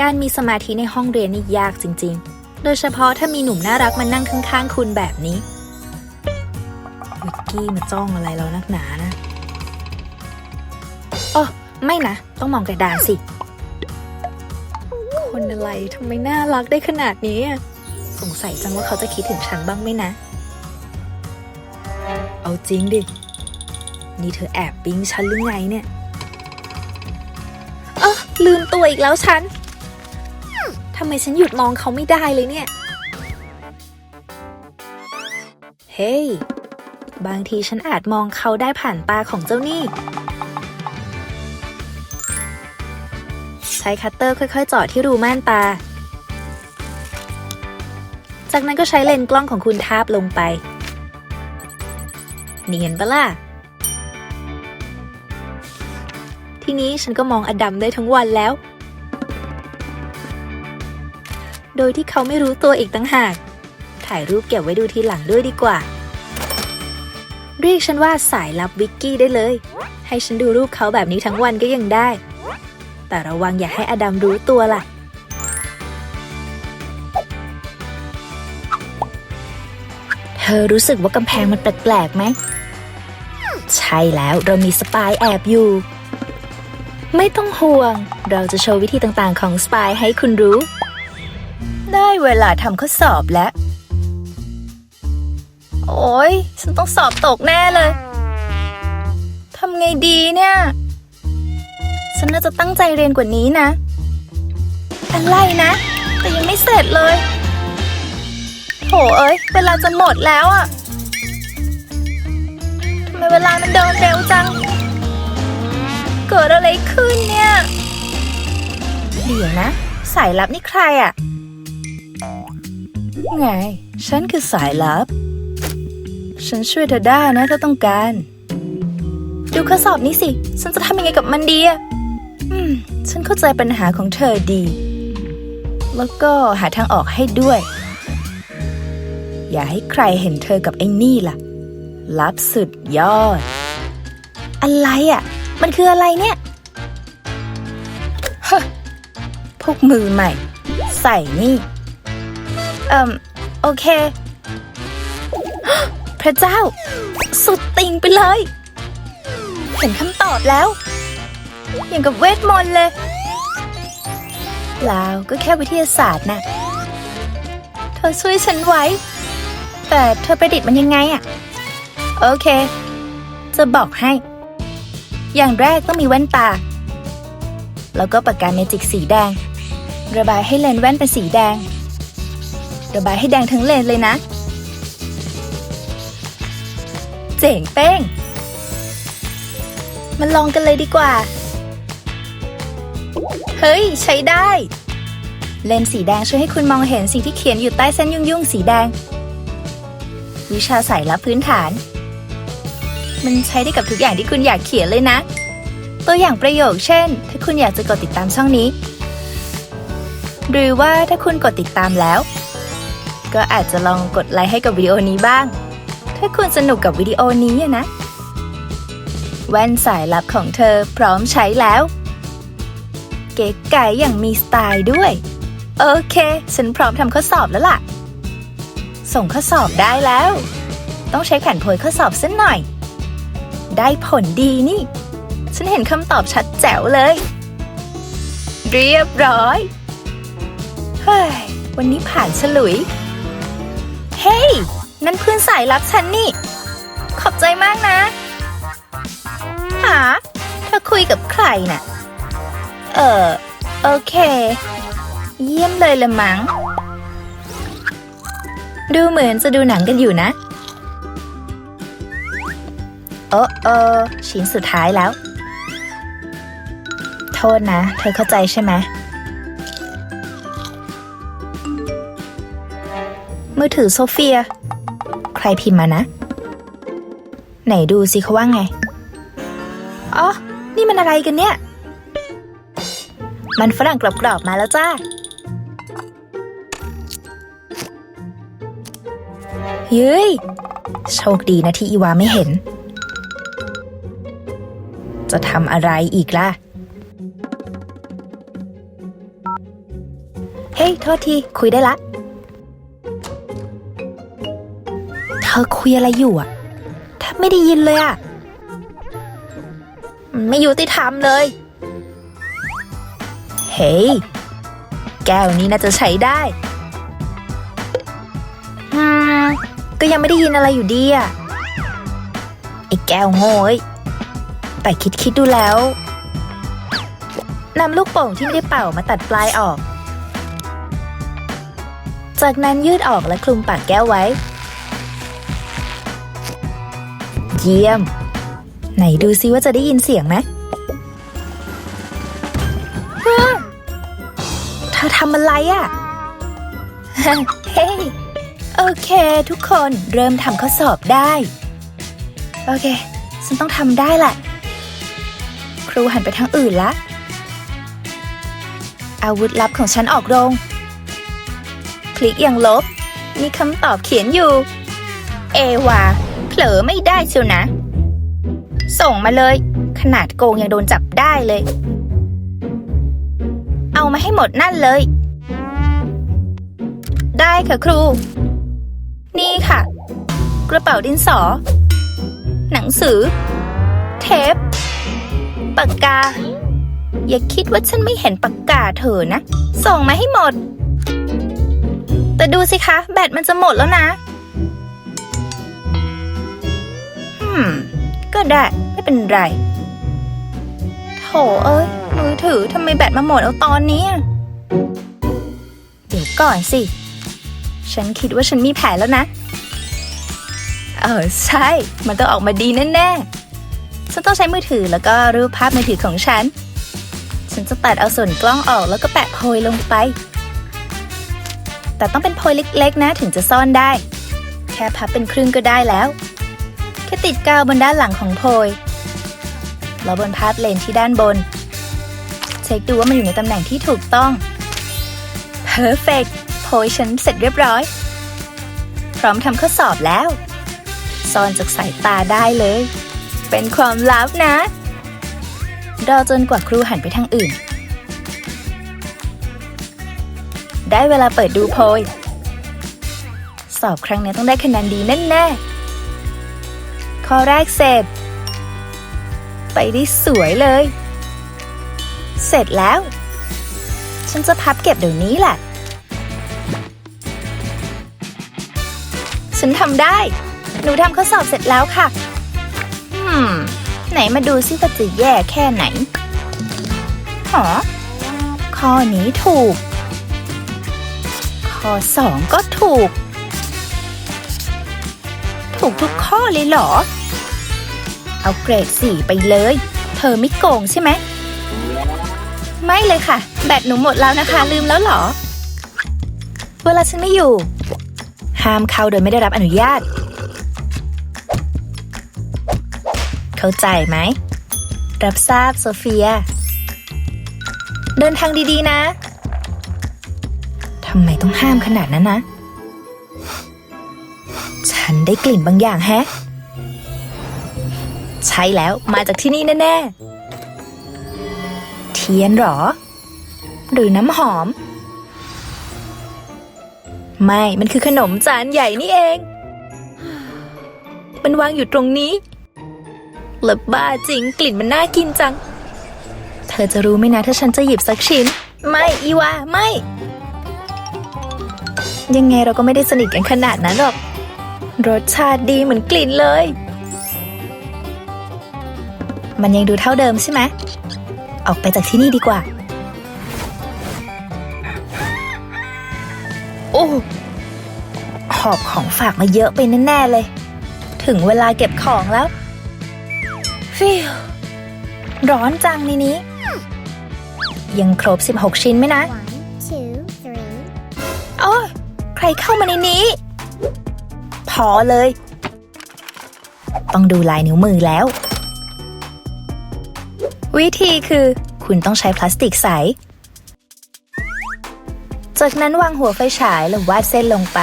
การมีสมาธิในห้องเรียนนี่ยากจริง ๆ โดยเฉพาะถ้ามีหนุ่มน่ารักมานั่งข้างๆ คุณแบบนี้วิกกี้มาจ้องอะไรเรานักหนานะโอ้ไม่นะ ต้องมองกระดานสิ คนอะไรทำไมน่ารักได้ขนาดนี้อะสงสัยจังว่าเขาจะคิดถึงฉันบ้างไหมนะ เอาจริงดิ นี่เธอแอบปิ๊งฉันหรือไงเนี่ย เออลืมตัวอีกแล้วฉัน ทำไมฉันหยุดมองเขาไม่ได้เลยเนี่ย เฮ้ยบางทีฉันอาจมองเขาได้ผ่านตาของเจ้านี่ ใช้คัตเตอร์ค่อยๆเจาะที่รูม่านตา จากนั้นก็ใช้เลนส์กล้องของคุณทาบลงไปเนียนปะล่ะ ทีนี้ฉันก็มองอดัมได้ทั้งวันแล้ว โดยที่เขาไม่รู้ตัวอีกตั้งหาก ถ่ายรูปเก็บไว้ดูทีหลังด้วยดีกว่า เรียกฉันว่าสายลับวิกกี้ได้เลย ให้ฉันดูรูปเขาแบบนี้ทั้งวันก็ยังได้ แต่ระวังอย่าให้อดัมรู้ตัวล่ะ เธอรู้สึกว่ากำแพงมันแปลกๆไหม ใช่แล้วเรามีสปายแอบอยู่ ไม่ต้องห่วง เราจะโชว์วิธีต่างๆของสปายให้คุณรู้ ได้เวลาทำข้อสอบแล้ว โอ้ยฉันต้องสอบตกแน่เลย ทำไงดีเนี่ย ฉันน่าจะตั้งใจเรียนกว่านี้นะ อะไรนะ แต่ยังไม่เสร็จเลย โถเอ้ย เวลาจะหมดแล้วอะทำไมเวลามันเดินเร็วจัง เกิดอะไรขึ้นเนี่ย เดี๋ยวนะ สายลับนี่ใครอะ ไง ฉันคือสายลับ ฉันช่วยเธอได้นะถ้าต้องการ ดูข้อสอบนี้สิ ฉันจะทำยังไงกับมันดีอะอืม ฉันเข้าใจปัญหาของเธอดี แล้วก็หาทางออกให้ด้วย อย่าให้ใครเห็นเธอกับไอ้นี่ล่ะ ลับสุดยอด อะไรอะมันคืออะไรเนี่ยฮะพวกมือใหม่ ใส่นี่ เอ่มโอเค พระเจ้า สุดติงไปเลย เห็นคำตอบแล้ว อย่างกับเวทมนต์เลยเปล่าก็แค่วิทยาศาสตร์นะ เธอช่วยฉันไว้ แต่เธอประดิษฐ์มันยังไงอะโอเค จะบอกให้ อย่างแรกต้องมีแว่นตา แล้วก็ปากกาเมจิกสีแดง ระบายให้เลนส์แว่นเป็นสีแดง ระบายให้แดงทั้งเลนเลยนะ เจ๋งเป้งมาลองกันเลยดีกว่า เฮ้ย ใช้ได้ เลนส์สีแดงช่วยให้คุณมองเห็นสิ่งที่เขียนอยู่ใต้เส้นยุ่งๆ สีแดง วิชาสายลับพื้นฐาน มันใช้ได้กับทุกอย่างที่คุณอยากเขียนเลยนะ ตัวอย่างประโยคเช่น ถ้าคุณอยากจะกดติดตามช่องนี้หรือว่าถ้าคุณกดติดตามแล้ว ก็อาจจะลองกดไลค์ให้กับวิดีโอนี้บ้าง ถ้าคุณสนุกกับวิดีโอนี้อะนะ แว่นสายลับของเธอพร้อมใช้แล้ว เก๋ไก๋อย่างมีสไตล์ด้วย โอเค ฉันพร้อมทำข้อสอบแล้วล่ะ ส่งข้อสอบได้แล้ว ต้องใช้แผ่นโพยข้อสอบสักหน่อย ได้ผลดีนี่ ฉันเห็นคำตอบชัดแจ๋วเลย เรียบร้อย เฮ้ย วันนี้ผ่านฉลุย ฮ้ย นั่นเพื่อนสายลับฉันนี่ ขอบใจมากนะหาเธอคุยกับใครน่ะ เออ โอเค เยี่ยมเลยละมัง้ง ดูเหมือนจะดูหนังกันอยู่นะโอ้โอชิ้นสุดท้ายแล้ว โทษนะ เธอเข้าใจใช่ไหม มือถือโซเฟีย ใครพิมพ์มานะ ไหนดูสิเขาว่าไง อ๋อ นี่มันอะไรกันเนี่ย มันฝรั่งกรอบๆมาแล้วจ้าเฮ้ย โชคดีนะที่อีวาไม่เห็น จะทำอะไรอีกล่ะ เฮ้ย โทษที คุยได้ละ อคุยอะไรอยู่อะแทบไม่ได้ยินเลยอะไม่ยุติธรรมเลย เฮ้ย แก้วนี้น่าจะใช้ได้อืมก็ยังไม่ได้ยินอะไรอยู่ดีอะไอ้แก้วโง่เอ้ยแต่คิดคิดดูแล้วนำลูกโป่งที่ไม่ได้เป่ามาตัดปลายออก จากนั้นยืดออกและคลุมปากแก้วไว้ ยี่ยม ไหนดูซิว่าจะได้ยินเสียงไหมฮะเธอทำอะไรอะ่ะ เฮ้ยโอเค ทุกคนเริ่มทำข้อสอบได้ โอเค ฉันต้องทำได้แหละ ครูหันไปทางอื่นละ อาวุธลับของฉันออกโรง คลิกอย่างลบ มีคำตอบเขียนอยู่ เอวาเผ ลอไม่ได้เชียวนะ ส่งมาเลย ขนาดโกงยังโดนจับได้เลย เอามาให้หมดนั่นเลย ได้ค่ะครู นี่ค่ะ กระเป๋าดินสอ หนังสือ เทป ปากกา อย่าคิดว่าฉันไม่เห็นปากกาเธอนะ ส่งมาให้หมด แต่ดูสิคะ แบตมันจะหมดแล้วนะ ม ก็ได้ไม่เป็นไร โถเอ้ย มือถือทำไมแบตมาหมดเอาตอนนี้ เดี๋ยวก่อนสิ ฉันคิดว่าฉันมีแผนแล้วนะ เออใช่ มันต้องออกมาดีแน่ๆ ฉันต้องใช้มือถือแล้วก็รูปภาพมือถือของฉัน ฉันจะตัดเอาส่วนกล้องออกแล้วก็แปะโพยลงไป แต่ต้องเป็นโพยเล็กๆนะถึงจะซ่อนได้ แค่พับเป็นครึ่งก็ได้แล้ว แค่ติดกาวบนด้านหลังของโพยแล้วบนภาพเลนที่ด้านบน เช็คดูว่ามันอยู่ในตำแหน่งที่ถูกต้อง Perfect โพยฉันเสร็จเรียบร้อย พร้อมทำข้อสอบแล้วซ่อนจากสายตาได้เลย เป็นความลับนะรอจนกว่าครูหันไปทางอื่น ได้เวลาเปิดดูโพย สอบครั้งนี้ต้องได้คะแนนดีแน่ๆ ข้อแรกเสร็จ ไปได้สวยเลย เสร็จแล้ว ฉันจะพับเก็บเดี๋ยวนี้แหละ ฉันทำได้ หนูทำข้อสอบเสร็จแล้วค่ะ อืม ไหนมาดูซิว่าจะแย่แค่ไหนหอข้อนี้ถูก ข้อสองก็ถูก ถูกทุกข้อเลยเหรอ เอาเกรดสี่ไปเลย เธอไม่โกงใช่ไหม ไม่เลยค่ะ แบตหนูหมดแล้วนะคะ ลืมแล้วเหรอ เวลาฉันไม่อยู่ ห้ามเข้าโดยไม่ได้รับอนุญาต เข้าใจไหม รับทราบโซเฟีย เดินทางดีๆนะ ทำไมต้องห้ามขนาดนั้นนะ ฉันได้กลิ่นบางอย่างแฮะ ช่แล้วมาจากที่นี่แน่ๆ เทียนหรอ หรือน้ำหอม ไม่ มันคือขนมจานใหญ่นี่เอง มันวางอยู่ตรงนี้เละบ้าจริงกลิ่นมันน่ากินจัง เธอจะรู้ไหมนะถ้าฉันจะหยิบสักชิ้น ไม่อีวาไม่ ยังไงเราก็ไม่ได้สนิทกันขนาดนั้นหรอก รสชาติดีเหมือนกลิ่นเลย มันยังดูเท่าเดิมใช่ไหม ออกไปจากที่นี่ดีกว่า โอ้หอบของฝากมาเยอะไปแน่ๆเลย ถึงเวลาเก็บของแล้ว ฟิวร้อนจังในนี้ ยังครบ 16 ชิ้นไหมนะ One, two, three. โอ้ยใครเข้ามาในนี้ พอเลย ต้องดูลายนิ้วมือแล้ว วิธีคือ คุณต้องใช้พลาสติกใส จากนั้นวางหัวไฟฉายแล้ววาดเส้นลงไป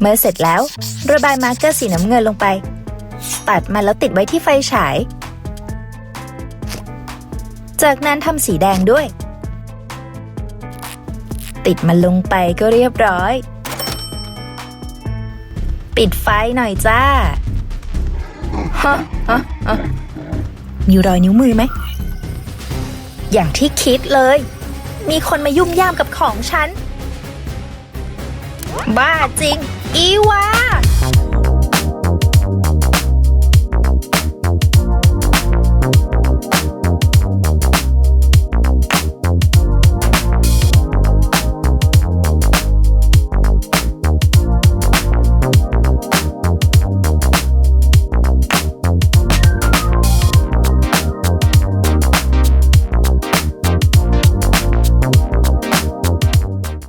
เมื่อเสร็จแล้ว ระบายมาร์กเกอร์สีน้ำเงินลงไป ตัดมันแล้วติดไว้ที่ไฟฉาย จากนั้นทำสีแดงด้วย ติดมันลงไปก็เรียบร้อย ปิดไฟหน่อยจ้าฮะฮะฮะ มีรอยนิ้วมือไหม อย่างที่คิดเลย มีคนมายุ่มย่ามกับของฉัน บ้าจริง อีวา